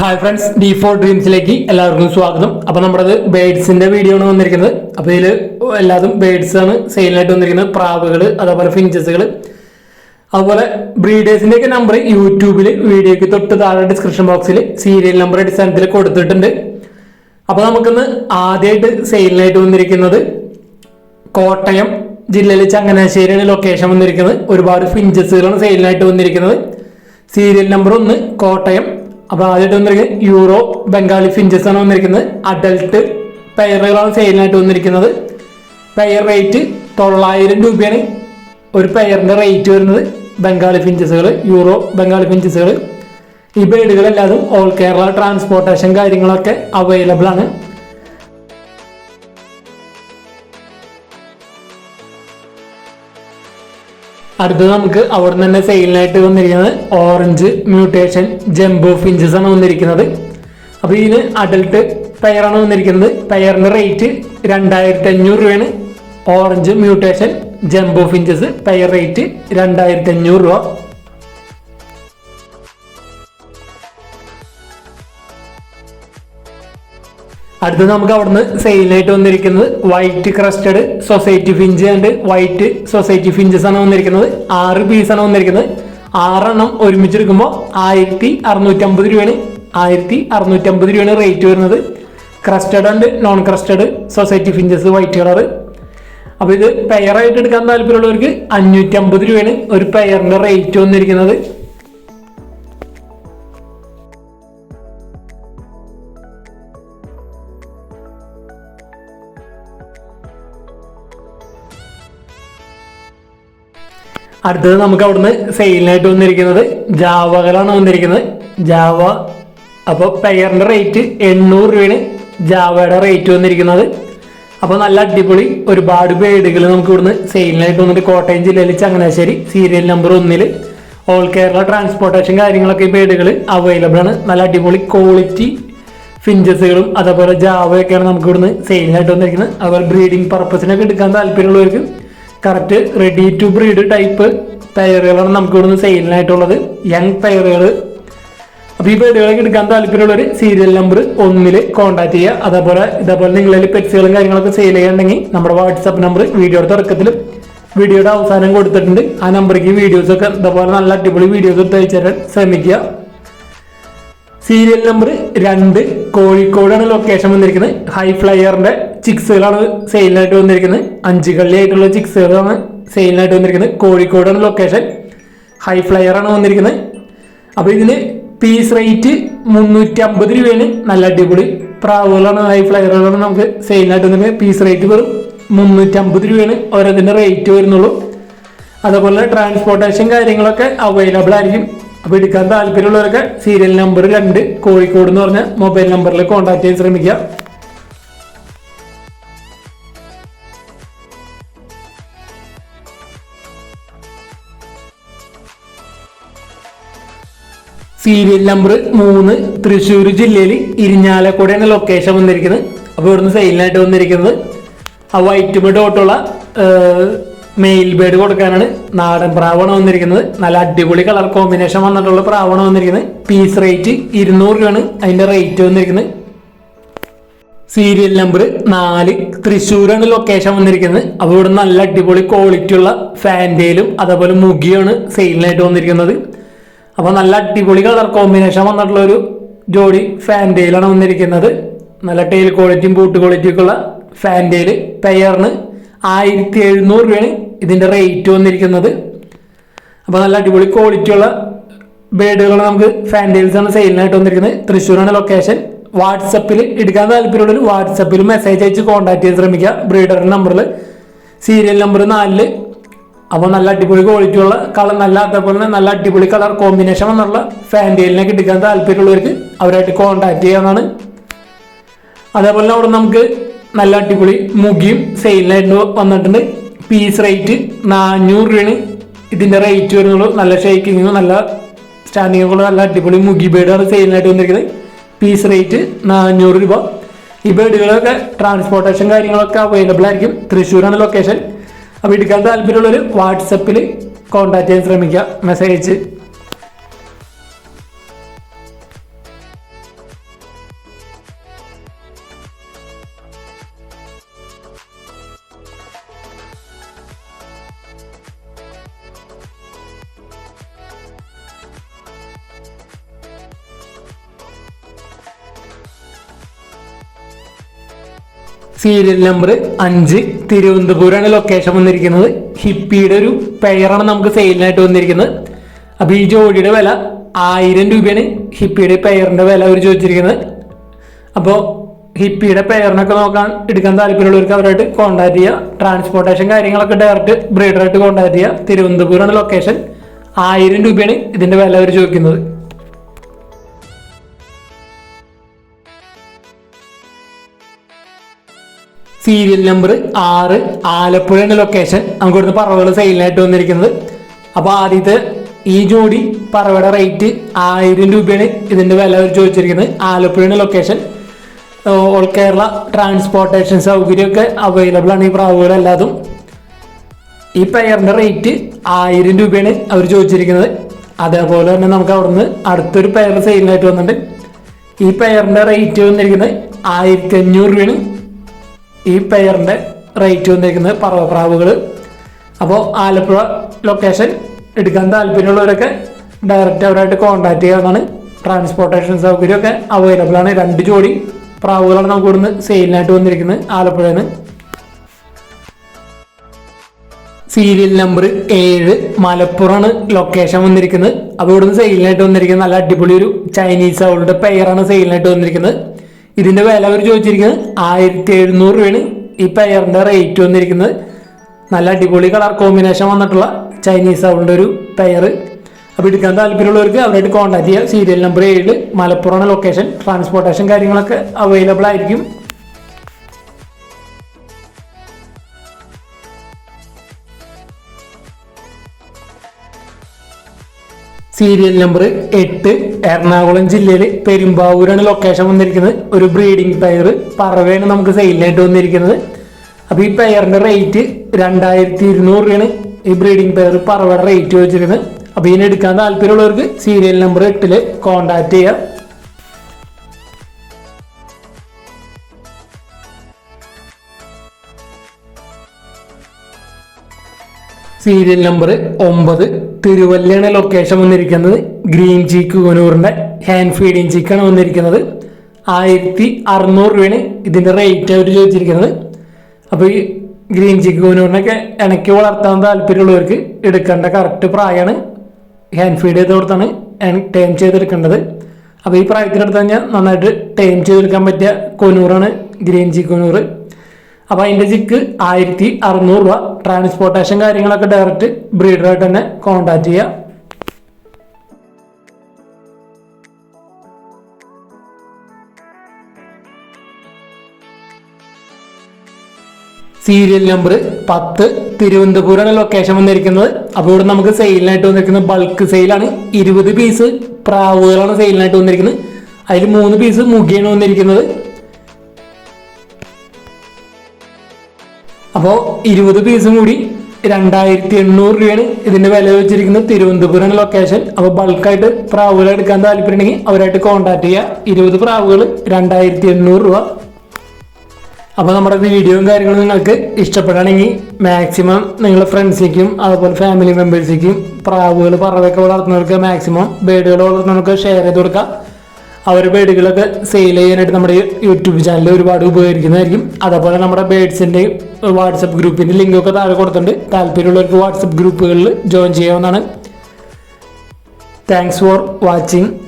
Hi friends D four ഡ്രീംസിലേക്ക് എല്ലാവർക്കും സ്വാഗതം. അപ്പോൾ നമ്മുടെ ബേഡ്സിന്റെ വീഡിയോ ആണ് വന്നിരിക്കുന്നത്. അപ്പോൾ ഇതിൽ എല്ലാതും ബേഡ്സ് ആണ് സെയിലായിട്ട് വന്നിരിക്കുന്നത്. പ്രാവുകൾ അതേപോലെ ഫിഞ്ചസുകൾ അതുപോലെ ബ്രീഡേഴ്സിന്റെ ഒക്കെ നമ്പർ യൂട്യൂബിൽ വീഡിയോക്ക് തൊട്ട് താഴെ ഡിസ്ക്രിപ്ഷൻ ബോക്സിൽ സീരിയൽ നമ്പർ അടിസ്ഥാനത്തിൽ കൊടുത്തിട്ടുണ്ട്. അപ്പോൾ നമുക്കിന്ന് ആദ്യമായിട്ട് സെയിലിനായിട്ട് വന്നിരിക്കുന്നത് കോട്ടയം ജില്ലയിലെ ചങ്ങനാശ്ശേരിയാണ് ലൊക്കേഷൻ വന്നിരിക്കുന്നത്. ഒരുപാട് ഫിഞ്ചസുകളാണ് സെയിലിനായിട്ട് വന്നിരിക്കുന്നത്. സീരിയൽ നമ്പർ ഒന്ന് കോട്ടയം അപ്പോൾ ആദ്യമായിട്ട് വന്നിരിക്കുന്നത് യൂറോ ബംഗാളി ഫിഞ്ചസ് ആണ് വന്നിരിക്കുന്നത്. അഡൽട്ട് പെയറുകളാണ് സെയിലിനായിട്ട് വന്നിരിക്കുന്നത്. പെയർ റേറ്റ് തൊള്ളായിരം രൂപയാണ് ഒരു പെയറിന്റെ റേറ്റ് വരുന്നത് ബംഗാളി ഫിഞ്ചസുകൾ യൂറോ ബംഗാളി ഫിഞ്ചസുകൾ ഈ ബേഡുകളെല്ലാതും ഓൾ കേരള ട്രാൻസ്പോർട്ടേഷൻ കാര്യങ്ങളൊക്കെ അവൈലബിൾ ആണ്. അടുത്തത് നമുക്ക് അവിടെ നിന്ന് തന്നെ സെയിലിനായിട്ട് വന്നിരിക്കുന്നത് ഓറഞ്ച് മ്യൂട്ടേഷൻ ജംബോ ഫിഞ്ചസ് ആണ് വന്നിരിക്കുന്നത്. അപ്പോൾ ഇതിന് അഡൽട്ട് ടയറാണ് വന്നിരിക്കുന്നത്. പെയറിന്റെ റേറ്റ് രണ്ടായിരത്തി അഞ്ഞൂറ് രൂപയാണ്. ഓറഞ്ച് മ്യൂട്ടേഷൻ ജംബോ ഫിഞ്ചസ് ടയർ റേറ്റ് രണ്ടായിരത്തി അഞ്ഞൂറ് രൂപ. അടുത്തത് നമുക്ക് അവിടുന്ന് സെയിലായിട്ട് വന്നിരിക്കുന്നത് white crested society finch and white society finches ആണ് വന്നിരിക്കുന്നത്. ആറ് പീസ് ആണ് വന്നിരിക്കുന്നത്. ആറെണ്ണം ഒരുമിച്ചെടുക്കുമ്പോൾ ആയിരത്തി അറുന്നൂറ്റമ്പത് രൂപയാണ്. ആയിരത്തി അറുന്നൂറ്റമ്പത് രൂപയാണ് റേറ്റ് വരുന്നത്. Crested and non crested society finches white colour അപ്പോൾ ഇത് പെയറായിട്ട് എടുക്കാൻ താല്പര്യമുള്ളവർക്ക് അഞ്ഞൂറ്റമ്പത് രൂപയാണ് ഒരു പെയറിന്റെ റേറ്റ് വന്നിരിക്കുന്നത്. അടുത്തത് നമുക്ക് അവിടുന്ന് സെയിലിനായിട്ട് വന്നിരിക്കുന്നത് ജാവകളാണ് വന്നിരിക്കുന്നത്. ജാവ അപ്പോൾ പെയറിന്റെ റേറ്റ് എണ്ണൂറ് രൂപയാണ് ജാവയുടെ റേറ്റ് വന്നിരിക്കുന്നത്. അപ്പോൾ നല്ല അടിപൊളി ഒരുപാട് ബേഡുകൾ നമുക്ക് ഇവിടുന്ന് സെയിലിനായിട്ട് വന്നിട്ട് കോട്ടയം ജില്ലയിൽ ചങ്ങനാശ്ശേരി സീരിയൽ നമ്പർ ഒന്നിൽ ഓൾ കേരള ട്രാൻസ്പോർട്ടേഷൻ കാര്യങ്ങളൊക്കെ ഈ ബേഡുകൾ അവൈലബിൾ ആണ്. നല്ല അടിപൊളി ക്വാളിറ്റി ഫിഞ്ചസുകളും അതേപോലെ ജാവയൊക്കെയാണ് നമുക്ക് ഇവിടുന്ന് സെയിലിനായിട്ട് വന്നിരിക്കുന്നത്. അതുപോലെ ബ്രീഡിംഗ് പർപ്പസിനൊക്കെ എടുക്കാൻ താല്പര്യമുള്ളവർക്ക് correct ready to breed type പയറുകളാണ് നമുക്ക് ഇവിടുന്ന് സെയിലിനായിട്ടുള്ളത് യങ് പയറുകൾ അപ്പോൾ ഈ ബേഡുകളൊക്കെ എടുക്കാൻ താല്പര്യമുള്ളവർ സീരിയൽ നമ്പർ ഒന്നിൽ കോൺടാക്ട് ചെയ്യുക. അതേപോലെ ഇതേപോലെ നിങ്ങളിൽ പെറ്റ്സുകളും കാര്യങ്ങളൊക്കെ സെയിൽ ചെയ്യുന്നുണ്ടെങ്കിൽ നമ്മുടെ വാട്സപ്പ് നമ്പർ വീഡിയോയുടെ തുടക്കത്തിലും വീഡിയോയുടെ അവസാനം കൊടുത്തിട്ടുണ്ട്. ആ നമ്പറേക്ക് വീഡിയോസ് ഒക്കെ ഇതേപോലെ നല്ല അടിപൊളി വീഡിയോസ് എടുത്ത് അയച്ചു ശ്രമിക്കുക. സീരിയൽ നമ്പർ രണ്ട് കോഴിക്കോടാണ് ലൊക്കേഷൻ വന്നിരിക്കുന്നത്. ഹൈ ഫ്ലയറിന്റെ ചിക്സുകളാണ് സെയിലിനായിട്ട് വന്നിരിക്കുന്നത്. അഞ്ച് കള്ളിയായിട്ടുള്ള ചിക്സുകളാണ് സെയിലിനായിട്ട് വന്നിരിക്കുന്നത്. കോഴിക്കോടാണ് ലൊക്കേഷൻ ഹൈ ഫ്ലയർ ആണ് വന്നിരിക്കുന്നത്. അപ്പോൾ ഇതിന് പീസ് റേറ്റ് മുന്നൂറ്റി അമ്പത് രൂപയാണ്. നല്ല അടിപൊളി പ്രാവുകളാണ് ഹൈ ഫ്ലയറുകളാണ് നമുക്ക് സെയിലിനായിട്ട് വന്നിരിക്കുന്നത്. പീസ് റേറ്റ് വെറും മുന്നൂറ്റി അമ്പത് രൂപയാണ്. ഓരോതിന്റെ റേറ്റ് വരുന്നുള്ളൂ. അതേപോലെ ട്രാൻസ്പോർട്ടേഷൻ കാര്യങ്ങളൊക്കെ അവൈലബിൾ ആയിരിക്കും. അപ്പോൾ എടുക്കാൻ താല്പര്യമുള്ളവരൊക്കെ സീരിയൽ നമ്പർ രണ്ട് കോഴിക്കോട് എന്ന് പറഞ്ഞ മൊബൈൽ നമ്പറിൽ കോൺടാക്ട് ചെയ്യാൻ ശ്രമിക്കുക. സീരിയൽ നമ്പർ മൂന്ന് തൃശ്ശൂർ ജില്ലയിൽ ഇരിഞ്ഞാലക്കുടയാണ് ലൊക്കേഷൻ വന്നിരിക്കുന്നത്. അപ്പോൾ ഇവിടുന്ന് സെയിലിനായിട്ട് വന്നിരിക്കുന്നത് ആ വൈറ്റ് ബെഡ് തൊട്ടുള്ള മെയിൽ ബേഡ് കൊടുക്കാനാണ് നാടൻ പ്രാവണ വന്നിരിക്കുന്നത്. നല്ല അടിപൊളി കളർ കോമ്പിനേഷൻ വന്നിട്ടുള്ള പ്രാവണ വന്നിരിക്കുന്നത്. പീസ് റേറ്റ് ഇരുന്നൂറ് രൂപയാണ് അതിന്റെ റേറ്റ് വന്നിരിക്കുന്നത്. സീരിയൽ നമ്പർ നാല് തൃശ്ശൂരാണ് ലൊക്കേഷൻ വന്നിരിക്കുന്നത്. അപ്പോൾ ഇവിടെ നല്ല അടിപൊളി ക്വാളിറ്റി ഉള്ള ഫാന്റയിലും അതേപോലെ മുഗിയാണ് സെയിലിനായിട്ട് വന്നിരിക്കുന്നത്. അപ്പോൾ നല്ല അടിപൊളി കളർ കോമ്പിനേഷൻ വന്നിട്ടുള്ള ഒരു ജോഡി ഫാന്റയിലാണ് വന്നിരിക്കുന്നത്. നല്ല ടെയിൽ ക്വാളിറ്റിയും ബൂട്ട് ക്വാളിറ്റിയും ഒക്കെ ഉള്ള ഫാന്റയിൽ പെയറിന് ആയിരത്തി എഴുന്നൂറ് രൂപയാണ് ഇതിന്റെ റേറ്റ് വന്നിരിക്കുന്നത്. അപ്പോൾ നല്ല അടിപൊളി ക്വാളിറ്റി ഉള്ള ബേഡുകൾ നമുക്ക് ഫാൻഡേൽസ് ആണ് സെയിലിനായിട്ട് വന്നിരിക്കുന്നത്. തൃശ്ശൂരാണ് ലൊക്കേഷൻ വാട്സപ്പിൽ എടുക്കാൻ താല്പര്യമുള്ളവർ വാട്സപ്പിൽ മെസ്സേജ് അയച്ച് കോൺടാക്ട് ചെയ്ത് ശ്രമിക്കുക. ബ്രീഡറിന്റെ നമ്പറിൽ സീരിയൽ നമ്പർ നാലിൽ അപ്പോൾ നല്ല അടിപൊളി ക്വാളിറ്റിയുള്ള കളർ നല്ല അതേപോലെ തന്നെ നല്ല അടിപൊളി കളർ കോമ്പിനേഷൻ വന്നുള്ള ഫാന്റെയിലിനൊക്കെ എടുക്കാൻ താല്പര്യമുള്ളവർക്ക് അവരായിട്ട് കോൺടാക്ട് ചെയ്യാവുന്നതാണ്. അതേപോലെ തന്നെ അവിടെ നമുക്ക് നല്ല അടിപൊളി മുഖിയും സെയിലിനായിട്ട് വന്നിട്ടുണ്ട്. പീസ് റേറ്റ് നാനൂറ് രൂപയാണ്. ഇതിന്റെ റേറ്റ് വരുന്നുള്ളൂ നല്ല ഷേക്കിങ്ങും നല്ല സ്റ്റാൻഡിങ്ങും ഉള്ള നല്ല അടിപൊളി മുഖി ബേഡാണ് സെയിലിനായിട്ട് വന്നിരിക്കുന്നത്. പീസ് റേറ്റ് നാനൂറ് രൂപ. ഈ ബേഡുകളൊക്കെ ട്രാൻസ്പോർട്ടേഷൻ കാര്യങ്ങളൊക്കെ അവൈലബിൾ ആയിരിക്കും. തൃശ്ശൂരാണ് ലൊക്കേഷൻ അപ്പോൾ എടുക്കാൻ താല്പര്യമുള്ളവർ വാട്സപ്പിൽ കോൺടാക്ട് ചെയ്യാൻ ശ്രമിക്കുക. മെസ്സേജ് സീരിയൽ നമ്പർ അഞ്ച് തിരുവനന്തപുരമാണ് ലൊക്കേഷൻ വന്നിരിക്കുന്നത്. ഹിപ്പിയുടെ ഒരു പെയറാണ് നമുക്ക് സെയിലിനായിട്ട് വന്നിരിക്കുന്നത്. അപ്പോൾ ഈ ജോഡിയുടെ വില ആയിരം രൂപയാണ്. ഹിപ്പിയുടെ പെയറിന്റെ വില അവർ ചോദിച്ചിരിക്കുന്നത്. അപ്പോൾ ഹിപ്പിയുടെ പെയറിനൊക്കെ നോക്കാൻ എടുക്കാൻ താല്പര്യമുള്ളവർക്ക് അവരായിട്ട് കോൺടാക്ട് ചെയ്യുക ട്രാൻസ്പോർട്ടേഷൻ കാര്യങ്ങളൊക്കെ ഡയറക്റ്റ് ബ്രീഡറായിട്ട് കോൺടാക്ട് ചെയ്യുക തിരുവനന്തപുരമാണ് ലൊക്കേഷൻ ആയിരം രൂപയാണ് ഇതിന്റെ വില അവർ ചോദിക്കുന്നത്. സീരിയൽ നമ്പർ ആറ് എന്ന ലൊക്കേഷൻ നമുക്ക് ഇവിടുന്ന് പറവകൾ സെയിലിനായിട്ട് വന്നിരിക്കുന്നത്. അപ്പോൾ ആദ്യത്തെ ഈ ജോഡി പറവയുടെ റേറ്റ് ആയിരം രൂപയാണ് ഇതിന്റെ വില അവർ ചോദിച്ചിരിക്കുന്നത്. ആലപ്പുഴയാണ് ലൊക്കേഷൻ ഓൾ കേരള ട്രാൻസ്പോർട്ടേഷൻ സൗകര്യമൊക്കെ അവൈലബിൾ ആണ് ഈ പ്രാവുകളെല്ലാതും ഈ പെയറിന്റെ റേറ്റ് ആയിരം രൂപയാണ് അവർ ചോദിച്ചിരിക്കുന്നത്. അതേപോലെ തന്നെ നമുക്ക് അവിടുന്ന് അടുത്തൊരു പെയർ സെയിലിനായിട്ട് വന്നിട്ടുണ്ട്. ഈ പെയറിന്റെ റേറ്റ് വന്നിരിക്കുന്നത് ആയിരത്തി അഞ്ഞൂറ് രൂപയാണ്. ഈ പെയറിന്റെ റേറ്റ് വന്നിരിക്കുന്നത് പറവപ്രാവുകൾ അപ്പോൾ ആലപ്പുഴ ലൊക്കേഷൻ എടുക്കാൻ താല്പര്യമുള്ളവരൊക്കെ ഡയറക്റ്റ് അവരായിട്ട് കോൺടാക്ട് ചെയ്യാവുന്നതാണ്. ട്രാൻസ്പോർട്ടേഷൻ സൗകര്യമൊക്കെ അവൈലബിൾ ആണ്. രണ്ട് ജോഡി പ്രാവുകളാണ് നമുക്ക് ഇവിടുന്ന് സെയിലിനായിട്ട് വന്നിരിക്കുന്നത് ആലപ്പുഴയിൽ നിന്ന് സീരിയൽ നമ്പർ ഏഴ് മലപ്പുറമാണ് ലൊക്കേഷൻ വന്നിരിക്കുന്നത്. അപ്പോൾ ഇവിടുന്ന് സെയിലിനായിട്ട് വന്നിരിക്കുന്നത് നല്ല അടിപൊളി ഒരു ചൈനീസ് അവളുടെ പെയറാണ് സെയിലിനായിട്ട് വന്നിരിക്കുന്നത്. ഇതിന്റെ വില അവർ ചോദിച്ചിരിക്കുന്നത് ആയിരത്തി എഴുന്നൂറ് രൂപയാണ് ഈ പെയറിന്റെ റേറ്റ് വന്നിരിക്കുന്നത്. നല്ല അടിപൊളി കളർ കോമ്പിനേഷൻ വന്നിട്ടുള്ള ചൈനീസ് അവളുടെ ഒരു പെയർ അപ്പോൾ എടുക്കാൻ താല്പര്യമുള്ളവർക്ക് അവരായിട്ട് കോൺടാക്ട് ചെയ്യാം. സീരിയൽ നമ്പർ ഏഴ് മലപ്പുറമാണ് ലൊക്കേഷൻ ട്രാൻസ്പോർട്ടേഷൻ കാര്യങ്ങളൊക്കെ അവൈലബിൾ ആയിരിക്കും. സീരിയൽ നമ്പർ എട്ട് എറണാകുളം ജില്ലയിൽ പെരുമ്പാവൂരാണ് ലൊക്കേഷൻ വന്നിരിക്കുന്നത്. ഒരു ബ്രീഡിംഗ് പെയർ പറവയാണ് നമുക്ക് സെയിലിനായിട്ട് വന്നിരിക്കുന്നത്. അപ്പോൾ ഈ പെയറിന്റെ റേറ്റ് രണ്ടായിരത്തി ഇരുന്നൂറ് രൂപയാണ് ഈ ബ്രീഡിംഗ് പെയർ പറവയുടെ റേറ്റ് വെച്ചിരിക്കുന്നത് അപ്പോൾ ഇതിനെടുക്കാൻ താല്പര്യമുള്ളവർക്ക് സീരിയൽ നമ്പർ എട്ടിൽ കോൺടാക്ട് ചെയ്യുക സീരിയൽ നമ്പർ ഒമ്പത്. തിരുവല്ലയാണ് ലൊക്കേഷൻ വന്നിരിക്കുന്നത്. ഗ്രീൻ ചീക്ക് കൊനൂറിന്റെ ഹാൻഡ് ഫീഡിങ് ചീക്കാണ് വന്നിരിക്കുന്നത്. ആയിരത്തി അറുന്നൂറ് രൂപയാണ് ഇതിന്റെ റേറ്റ് അവർ ചോദിച്ചിരിക്കുന്നത്. അപ്പോൾ ഈ ഗ്രീൻ ചീക്ക് കൊനൂറിനൊക്കെ ഇണക്കി വളർത്താൻ താല്പര്യമുള്ളവർക്ക് എടുക്കേണ്ട കറക്റ്റ് പ്രായമാണ്. ഹാൻഡ് ഫീഡ് ചെയ്ത് കൊടുത്താണ് ടൈം ചെയ്തെടുക്കേണ്ടത്. അപ്പോൾ ഈ പ്രായത്തിനടുത്ത് കഴിഞ്ഞാൽ നന്നായിട്ട് ടൈം ചെയ്തെടുക്കാൻ പറ്റിയ കൊനൂറാണ് ഗ്രീൻ ചീക്ക് കൊനൂറ് അപ്പോൾ അതിന്റെ ചിക്ക് ആയിരത്തി അറുന്നൂറ് രൂപ. ട്രാൻസ്പോർട്ടേഷൻ കാര്യങ്ങളൊക്കെ ഡയറക്റ്റ് ബ്രീഡറായിട്ട് തന്നെ കോൺടാക്ട് ചെയ്യുക സീരിയൽ നമ്പർ പത്ത് തിരുവനന്തപുരമാണ് ലൊക്കേഷൻ വന്നിരിക്കുന്നത്. അപ്പോൾ ഇവിടെ നമുക്ക് സെയിലിനായിട്ട് വന്നിരിക്കുന്നത് ബൾക്ക് സെയിലാണ് ഇരുപത് പീസ് പ്രാവുകളാണ് സെയിലിനായിട്ട് വന്നിരിക്കുന്നത്. അതിൽ മൂന്ന് പീസ് മുഖിയാണ് വന്നിരിക്കുന്നത്. അപ്പോൾ ഇരുപത് പീസും കൂടി രണ്ടായിരത്തി എണ്ണൂറ് രൂപയാണ് ഇതിന്റെ വില വെച്ചിരിക്കുന്നത് തിരുവനന്തപുരം ലൊക്കേഷൻ അപ്പോൾ ബൾക്കായിട്ട് പ്രാവുകൾ എടുക്കാൻ താല്പര്യമുണ്ടെങ്കിൽ അവരായിട്ട് കോൺടാക്ട് ചെയ്യുക ഇരുപത് പ്രാവുകൾ രണ്ടായിരത്തി എണ്ണൂറ് രൂപ. അപ്പോൾ നമ്മുടെ വീഡിയോയും കാര്യങ്ങളും നിങ്ങൾക്ക് ഇഷ്ടപ്പെടുകയാണെങ്കിൽ മാക്സിമം നിങ്ങളുടെ ഫ്രണ്ട്സിലേക്കും അതുപോലെ ഫാമിലി മെമ്പേഴ്സിലേക്കും പ്രാവുകൾ പറവൊക്കെ വളർത്തുന്നവർക്ക് മാക്സിമം ബേഡുകൾ വളർത്തുന്നവർക്ക് ഷെയർ ചെയ്ത് കൊടുക്കുക അവർ ബേഡുകളൊക്കെ സെയിൽ ചെയ്യാനായിട്ട് നമ്മുടെ യൂട്യൂബ് ചാനൽ ഒരുപാട് ഉപകരിക്കുന്നതായിരിക്കും. അതേപോലെ നമ്മുടെ ബേഡ്സിന്റെ വാട്സപ്പ് ഗ്രൂപ്പിന്റെ ലിങ്കൊക്കെ താഴെ കൊടുത്തിട്ടുണ്ട്. താല്പര്യമുള്ളവർക്ക് വാട്സപ്പ് ഗ്രൂപ്പുകളിൽ ജോയിൻ ചെയ്യാവുന്നതാണ്. Thanks for watching